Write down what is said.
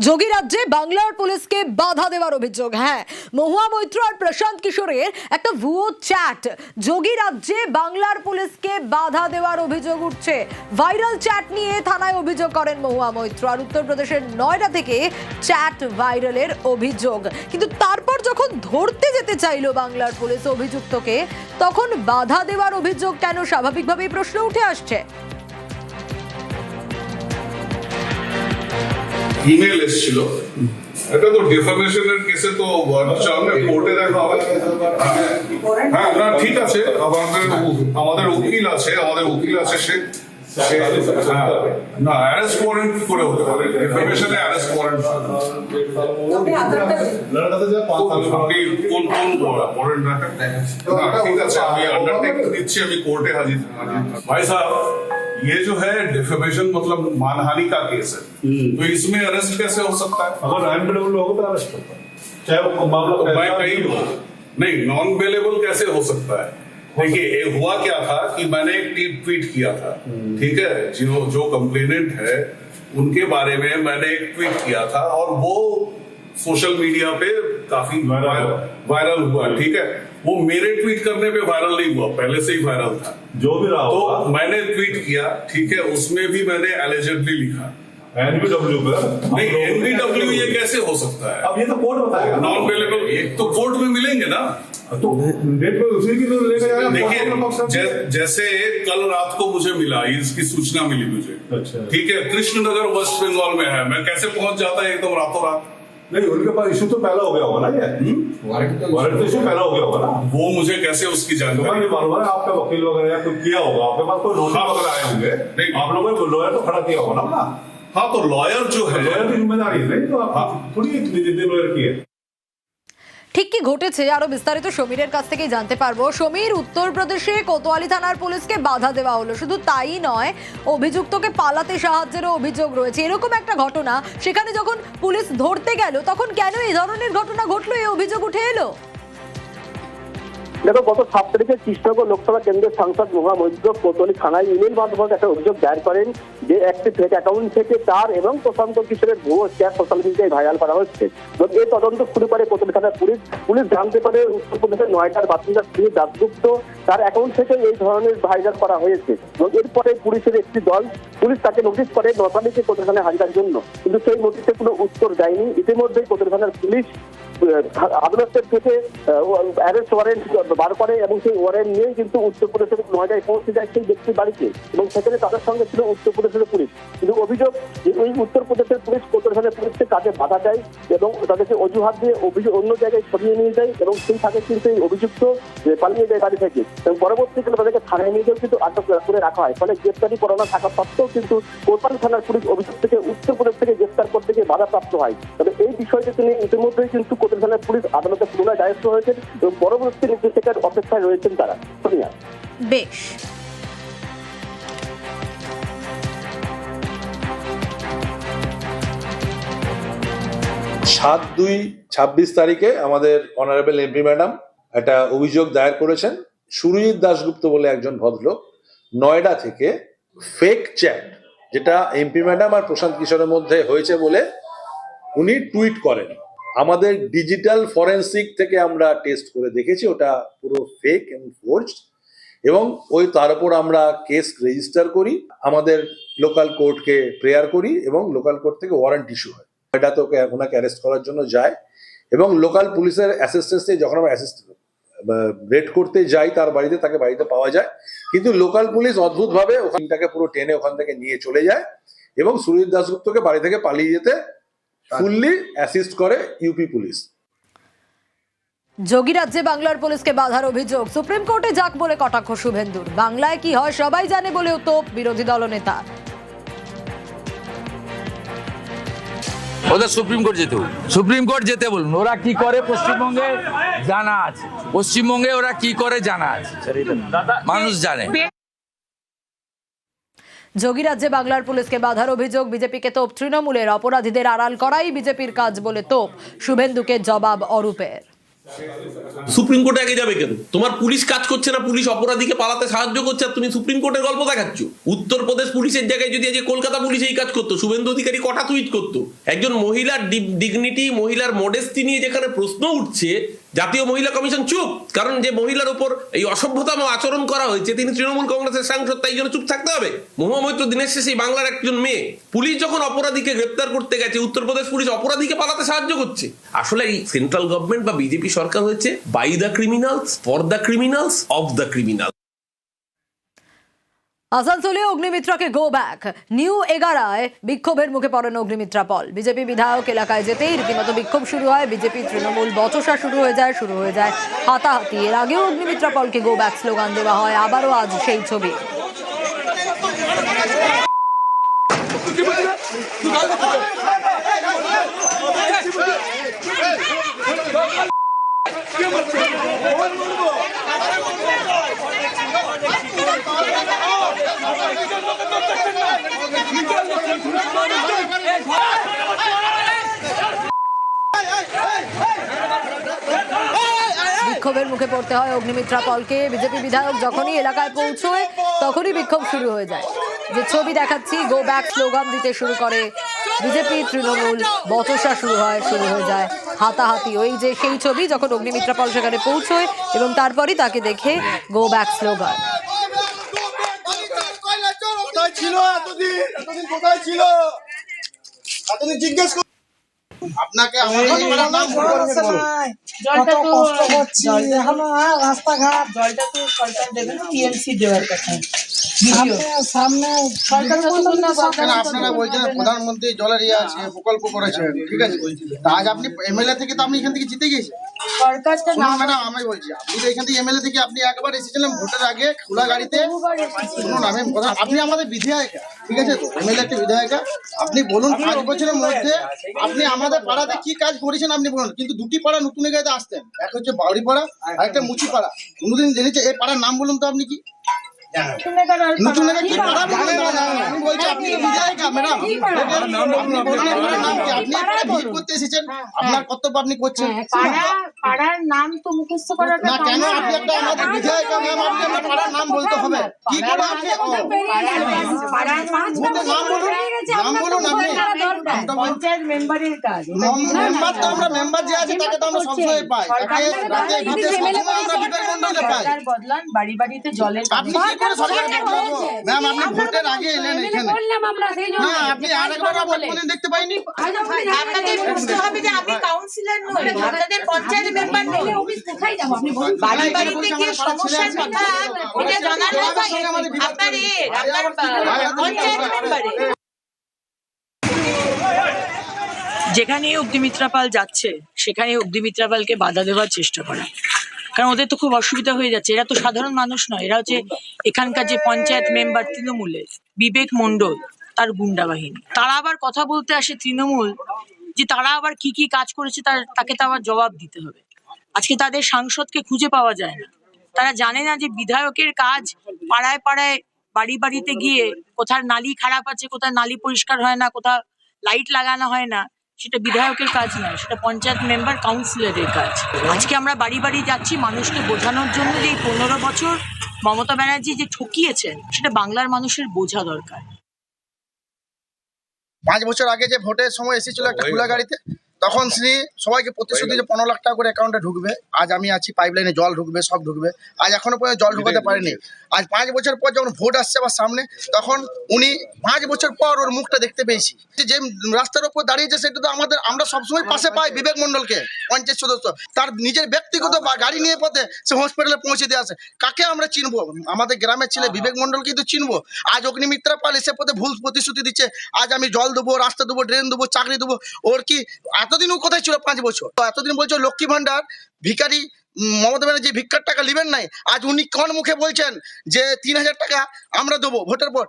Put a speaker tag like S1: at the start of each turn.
S1: যোগী রাজ্যে বাংলার পুলিশকে বাধা দেওয়ার অভিযোগ। হ্যাঁ মহুয়া মৈত্র আর প্রশান্ত কিশোরের একটা ভুয়ো চ্যাট। যোগী রাজ্যে বাংলার পুলিশকে বাধা দেওয়ার অভিযোগ উঠছে। ভাইরাল চ্যাট নিয়ে থানায় অভিযোগ করেন মহুয়া মৈত্র আর উত্তরপ্রদেশের নয়ডা থেকে চ্যাট ভাইরালের অভিযোগ। কিন্তু তারপর যখন ধরতে যেতে চাইলো বাংলার পুলিশ অভিযুক্তকে, তখন বাধা দেওয়ার অভিযোগ কেন স্বাভাবিকভাবেই প্রশ্ন উঠে আসছে?
S2: ইমেল এসেছিল। এটা তো ডিফরমেশনের কেসে তো আমরা কোর্টে দেখা হবে হ্যাঁ না, ঠিক আছে। আমাদের আমাদের উকিল আছে, আমাদের উকিল আছে, সে হ্যাঁ। না করে হতে পারে। ঠিক আছে, আমি আমি কোর্টে হাজির ভাই সাহেব ये जो है डिफेमेशन मतलब मानहानि का केस है। तो इसमें अरेस्ट कैसे हो सकता है?
S3: अगर अनबेलेबल होगा तो अरेस्ट करता है चाहे वो मामला
S2: तो मैं कहीं
S3: हो।
S2: नहीं नॉन बेलेबल कैसे हो सकता है? देखिए हुआ क्या था कि मैंने एक टीप ट्वीट किया था ठीक है? जो जो कंप्लेनेंट है उनके बारे में मैंने एक ट्वीट किया था और वो सोशल मीडिया पे काफ़ी
S3: वायरल हुआ।
S2: वायरल हुआ ठीक है? वो मेरे ट्वीट करने पे वायरल नहीं हुआ पहले से ही वायरल था।
S3: जो भी रहा
S2: तो मैंने ट्वीट किया ठीक है उसमें भी मैंने एलिजेंटली लिखा।
S3: एनबीडब्ल्यू पे?
S2: नहीं एनबीडब्ल्यू ये कैसे हो सकता है?
S3: अब ये तो कोर्ट बताएगा
S2: नॉन अवेलेबल एक तो कोर्ट में मिलेंगे ना।
S3: तो डेट उसी की तो लेकर
S2: देखिए जैसे कल रात को मुझे मिला इसकी सूचना मिली मुझे।
S3: अच्छा।
S2: ठीक है कृष्णनगर वेस्ट बंगाल में है। मैं कैसे पहुँच जाता है एकदम रातों रात?
S3: नहीं उनके पास इशू तो पहला हो गया होगा ना ये? वारंट तो इशू पहला हो गया होगा ना?
S2: वो मुझे कैसे उसकी जानकारी
S3: मालूम है आपका वकील वगैरह या कुछ किया होगा? आपके पास कोई नोटिस
S2: हाँ।
S3: वगैरह आए होंगे?
S2: नहीं।
S3: आप लोगों ने लॉयर तो खड़ा किया होगा ना
S2: हाँ तो लॉयर जो है
S3: लॉयर की ज़िम्मेदारी है नहीं तो आप थोड़ी इतनी जितने लॉयर की है।
S1: ঠিক কি ঘটেছে? আরও বিস্তারিত সমীরের কাছ থেকেই জানতে পারব। সমীর, উত্তরপ্রদেশে কোতোয়ালি থানার পুলিশকে বাধা দেওয়া হলো। শুধু তাই নয়, অভিযুক্তকে পালাতে সাহায্যেরও অভিযোগ রয়েছে। এরকম একটা ঘটনা, সেখানে যখন পুলিশ ধরতে গেল, তখন কেন এই ধরনের ঘটনা ঘটলো? এই অভিযোগ উঠে এলো?
S4: দেখো, গত সাত তারিখে কৃষ্ণনগর লোকসভা কেন্দ্রের সাংসদ মহা মৈত্র কোতলি থানায় ইমেল মাধ্যমে একটা অভিযোগ দায়ের করেন যে একটি ফেক অ্যাকাউন্ট থেকে তার এবং প্রশান্ত কিশোরের ভুয়ো চ্যাট সোশ্যাল মিডিয়ায় ভাইরাল করা হচ্ছে। এবং এই তদন্ত শুরু করে কোতলি থানার পুলিশ। পুলিশ জানতে পারে উত্তরপ্রদেশের নয়টার বাসিন্দা শ্রী দাসগুপ্ত তার অ্যাকাউন্ট থেকে এই ধরনের ভাইরাল করা হয়েছে। এবং এরপরে পুলিশের একটি দল, পুলিশ তাকে নোটিশ করে নতালিকে কোতলি থানায় হাজিরার জন্য। কিন্তু সেই নোটিশে কোনো উত্তর দেয়নি। ইতিমধ্যেই কোতলি থানার পুলিশ আদালতের থেকে অ্যারেস্ট ওয়ারেন্ট বার করে এবং সেই ওয়ারেন্ট নিয়েই কিন্তু উত্তরপ্রদেশের নয়টায় পৌঁছে যায় সেই ব্যক্তির বাড়িতে। এবং সেখানে তাদের সঙ্গে ছিল উত্তরপ্রদেশের পুলিশ। কিন্তু অভিযোগ যে এই উত্তরপ্রদেশের পুলিশ কোতরখানের পুলিশকে কাজে বাধা দেয় এবং তাদেরকে অজুহাত দিয়ে অভিযোগ অন্য জায়গায় সরিয়ে নিয়ে যায় এবং সেই থাকে কিন্তু এই অভিযুক্ত পালিয়ে যায় বাড়ি থেকে, এবং পরবর্তীকালে তাদেরকে থানায় নিয়ে গিয়েও কিন্তু আটক করে রাখা হয়। ফলে গ্রেপ্তারি পরোয়ানা থাকা সত্ত্বেও কিন্তু কোতোয়ালি থানার পুলিশ অভিযোগ থেকে উত্তরপ্রদেশ থেকে গ্রেপ্তার করতে গিয়ে বাধাপ্রাপ্ত হয়। তবে এই বিষয়টি তিনি ইতিমধ্যেই কিন্তু কোতোয়ালি থানার পুলিশ আদালতে পুনরায় দায়িত্ব হয়েছেন এবং পরবর্তী নির্দেশিকার অপেক্ষায় রয়েছেন তারা। সোনিয়া
S1: বেশ।
S5: সাত দুই ছাব্বিশ তারিখে আমাদের অনারেবল এমপি ম্যাডাম একটা অভিযোগ দায়ের করেছেন। সুরজিৎ দাশগুপ্ত বলে একজন ভদ্রলোক নয়ডা থেকে ফেক চ্যাট যেটা এমপি ম্যাডাম আর প্রশান্ত কিশোরের মধ্যে হয়েছে বলে উনি টুইট করেন। আমাদের ডিজিটাল ফরেন্সিক থেকে আমরা টেস্ট করে দেখেছি, ওটা পুরো ফেক এবং ফোর্জড এবং ওই তার উপর আমরা কেস রেজিস্টার করি, আমাদের লোকাল কোর্টকে প্রেয়ার করি এবং লোকাল কোর্ট থেকে ওয়ারেন্ট ইস্যু হয়। এটা তো ওনাকে অ্যারেস্ট করার জন্য যায় এবং লোকাল পুলিশের অ্যাসিস্ট্যান্সে যখন আমরা রেড করতে যাই তার বাড়িতে, তাকে বাড়িতে পাওয়া যায়। কিন্তু লোকাল পুলিশ অদ্ভুতভাবে ওখানটাকে পুরো টেনে ওখান থেকে নিয়ে চলে যায় এবং সুরজিৎ দাসগুপ্তকে বাড়ি থেকে পালিয়ে যেতে ফুললি অ্যাসিস্ট করে ইউপি পুলিশ
S1: যোগী রাজ্যে বাংলার পুলিশকে বাধার অভিযোগ। সুপ্রিম কোর্টে যাক বলে কটাক্ষ শুভেন্দুর। বাংলায় কি হয় সবাই জানে বলেও তোপ বিরোধী দলনেতা
S6: ওদের সুপ্রিম কোর্ট যেতে বলুন। সুপ্রিম কোর্ট যেতে বলুন। ওরা কি করে পশ্চিমবঙ্গে? জানা আছে পশ্চিমবঙ্গে ওরা কি করে জানা আছে? মানুষ জানে।
S1: যোগী রাজ্যে বাংলার পুলিশকে বাধার অভিযোগ। বিজেপিকে তোপ তৃণমূলের। অপরাধীদের আড়াল করাই বিজেপির কাজ বলে তোপ। শুভেন্দুকে জবাব অরূপের
S7: সুপ্রিম কোর্টে আগে যাবে কেন? তোমার পুলিশ কাজ করছে না, পুলিশ অপরাধীকে পালাতে সাহায্য করছে, আর তুমি সুপ্রিম কোর্টের গল্প দেখাচ্ছ। উত্তরপ্রদেশ পুলিশের জায়গায় যদি আজকে কলকাতা পুলিশ এই কাজ করতো, শুভেন্দু অধিকারী কটা টুইট করতো? একজন মহিলার ডিগনিটি মহিলার মডেস্টি নিয়ে যেখানে প্রশ্ন উঠছে জাতীয় মহিলা কমিশন চুপ। কারণ যে মহিলার উপর এই অসভ্যতম আচরণ করা হয়েছে, তিনি তৃণমূল কংগ্রেসের সাংসদ, তাই জন্য চুপ থাকতে হবে। মহামৈত্র দিনের শেষে বাংলার একজন মেয়ে। পুলিশ যখন অপরাধীকে গ্রেপ্তার করতে গেছে, উত্তরপ্রদেশ পুলিশ অপরাধীকে পালাতে সাহায্য করছে। আসলে এই সেন্ট্রাল গভর্নমেন্ট বা বিজেপি সরকার হয়েছে by the criminals for the criminals of the criminal
S1: আসানসোলে অগ্নিমিত্রাকে গো ব্যাক নিউ এগারায় বিক্ষোভের মুখে পড়েন অগ্নিমিত্রা পল। বিজেপি বিধায়ক এলাকায় যেতেই রীতিমতো বিক্ষোভ শুরু হয়। বিজেপি তৃণমূল বচসা শুরু হয়ে যায়, শুরু হয়ে যায় হাতাহাতি। এর আগেও অগ্নিমিত্রা পলকে গো ব্যাক স্লোগান দেওয়া হয়, আবারও আজ সেই ছবি। বিক্ষোভের মুখে পড়তে হয় অগ্নিমিত্রা পলকে। বিজেপি বিধায়ক যখনই এলাকায় পৌঁছয়, তখনই বিক্ষোভ শুরু হয়ে যায়। যে ছবি দেখাচ্ছি গো ব্যাক স্লোগান দিতে শুরু করে বিজেপি তৃণমূল। বচসা শুরু হয়, শুরু হয়ে যায় হাতাহাতি। ওই যে সেই ছবি যখন অগ্নিমিত্রা পল সেখানে পৌঁছয় এবং তারপরই তাকে দেখে গো ব্যাক স্লোগান
S8: ছিল এতদিন? এতদিন কোথায় ছিল? এতদিন জিজ্ঞেস আপনাকে আমাদের পাড়ার নাম ভুল করে বলো।
S9: জলটা তো রাস্তাঘাট। জলটা তো সরকার দেবে না টিএমসি দেওয়ার কথা সামনে সরকার যতক্ষণ না
S8: কেন আপনারা বলছেন প্রধানমন্ত্রী জলের ইয়ে আছে প্রকল্প করেছে ঠিক আছে? তা আজ আপনি এমএলএ থেকে তো আপনি এখান থেকে জিতে গেছেন
S9: না
S8: ম্যাডাম আমি বলছি আপনি তো এখান থেকে এমএলএ থেকে আপনি একবার এসেছিলেন ভোটের আগে খোলা গাড়িতে। শুনুন আমি আপনি আমাদের বিধায়িকা। ঠিক আছে? তো এমএলএ একটা বিধায়িকা আপনি বলুন পাঁচ বছরের মধ্যে আপনি আমাদের পাড়াতে কি কাজ করেছেন আপনি বলুন। কিন্তু দুটি পাড়া নতুন গাড়িতে আসতেন এক হচ্ছে বাউরি পাড়া আর একটা মুচি পাড়া কোনোদিন জেনেছে? এই পাড়ার নাম বলুন তো আপনি কি? নতুন কি পাড়া বলুন। আমি বলছি আপনি তো বিধায়িকা ম্যাডাম আপনি বলুন আপনার নাম কি? আপনি এখানে ভিড় করতে এসেছেন। আপনার কর্তব্য আপনি করছেন।
S9: পাড়ার নাম তো মুখস্থ করাটা
S8: না কেন? আপনি একটা আমাদের বিধায়িকা ম্যাম আপনি আপনার পাড়ার নাম বলতে হবে। কি করে আপনি?
S9: পাড়ার নাম
S8: বলুন। নাম বলুন আপনি।
S9: পঞ্চায়েত মেম্বারের কাজ।
S8: মেম্বার তো আমরা মেম্বার যে আছে তাকে তো আমরা সবসময় পাই। তাকে রাতে ভিতরে আমরা বিবেক মন্ডলে পাই।
S9: বদলান বাড়ি বাড়িতে জলের
S8: আপনি করে সরকার ম্যাম আপনি ভোটের আগে এলেন এখানে। না আপনি আরেকবার আবার দেখতে পাইনি।
S9: আপনাদের বুঝতে হবে যে আপনি কাউন্সিলর নন আপনাদের পঞ্চায়েত মেম্বার নন। বাড়ি বাড়িতে গিয়ে সমস্যার কথা এটা জানার কথা আপনার এর আপনার পঞ্চায়েত মেম্বারে যেখানে অগ্নিমিত্রা পাল যাচ্ছে সেখানে অগ্নিমিত্রা পালকে বাধা দেওয়ার চেষ্টা করা। কারণ ওদের তো খুব অসুবিধা হয়ে যাচ্ছে। এরা তো সাধারণ মানুষ নয়। এরা হচ্ছে এখানকার যে পঞ্চায়েত মেম্বার তৃণমূলের, বিবেক মণ্ডল, তার গুন্ডা বাহিনী। তারা আবার কথা বলতে আসে তৃণমূল যে তারা আবার কি কি কাজ করেছে তার, তাকে তো আবার জবাব দিতে হবে। আজকে তাদের সাংসদকে খুঁজে পাওয়া যায় না। তারা জানে না যে বিধায়কের কাজ পাড়ায় পাড়ায় বাড়ি বাড়িতে গিয়ে কোথার নালি খারাপ আছে, কোথায় নালি পরিষ্কার হয় না, কোথাও লাইট লাগানো হয় না। সেটা বিধায়কের কাজ নয় সেটা পঞ্চায়েত মেম্বার কাউন্সিলরের কাজ। আজকে আমরা বাড়ি বাড়ি যাচ্ছি মানুষকে বোঝানোর জন্য যে এই পনেরো বছর মমতা ব্যানার্জি যে ঠকিয়েছেন সেটা বাংলার মানুষের বোঝা দরকার।
S8: পাঁচ বছর আগে যে ভোটের সময় এসেছিল একটা খোলা গাড়িতে তখন শ্রী সবাইকে প্রতিশ্রুতি যে পনেরো লাখ টাকা করে অ্যাকাউন্টে ঢুকবে। আজ আমি আছি পাইপলাইনে জল ঢুকবে সব ঢুকবে। আজ এখনও পর্যন্ত জল ঢুকাতে পারেনি। আজ পাঁচ বছর পর যখন ভোট আসছে আমার সামনে তখন উনি পাঁচ বছর পর ওর মুখটা দেখতে পেয়েছি। যে- রাস্তার উপর দাঁড়িয়েছে সেটা তো আমাদের আমরা সবসময় পাশে পাই বিবেক মন্ডলকে পঞ্চায়েত সদস্য। তার নিজের ব্যক্তিগত বা গাড়ি নিয়ে পথে সে হসপিটালে পৌঁছে দিয়ে আসে। কাকে আমরা চিনবো? আমাদের গ্রামের ছেলে বিবেক মন্ডলকে তো চিনবো। আজ অগ্নিমিত্রা পাল এসে পথে ভুল প্রতিশ্রুতি দিচ্ছে। আজ আমি জল দেবো রাস্তা দেবো ড্রেন দেবো চাকরি দেবো। ওর কি এতদিন ও কোথায় ছিল? পাঁচ বছর। তো এতদিন বলছো লক্ষ্মী ভান্ডার ভিকারি মমতা ব্যানার্জি ভিক্ষার টাকা নেবেন নাই। আজ উনি কোন মুখে বলছেন যে তিন হাজার টাকা আমরা দেবো? ভোটের পর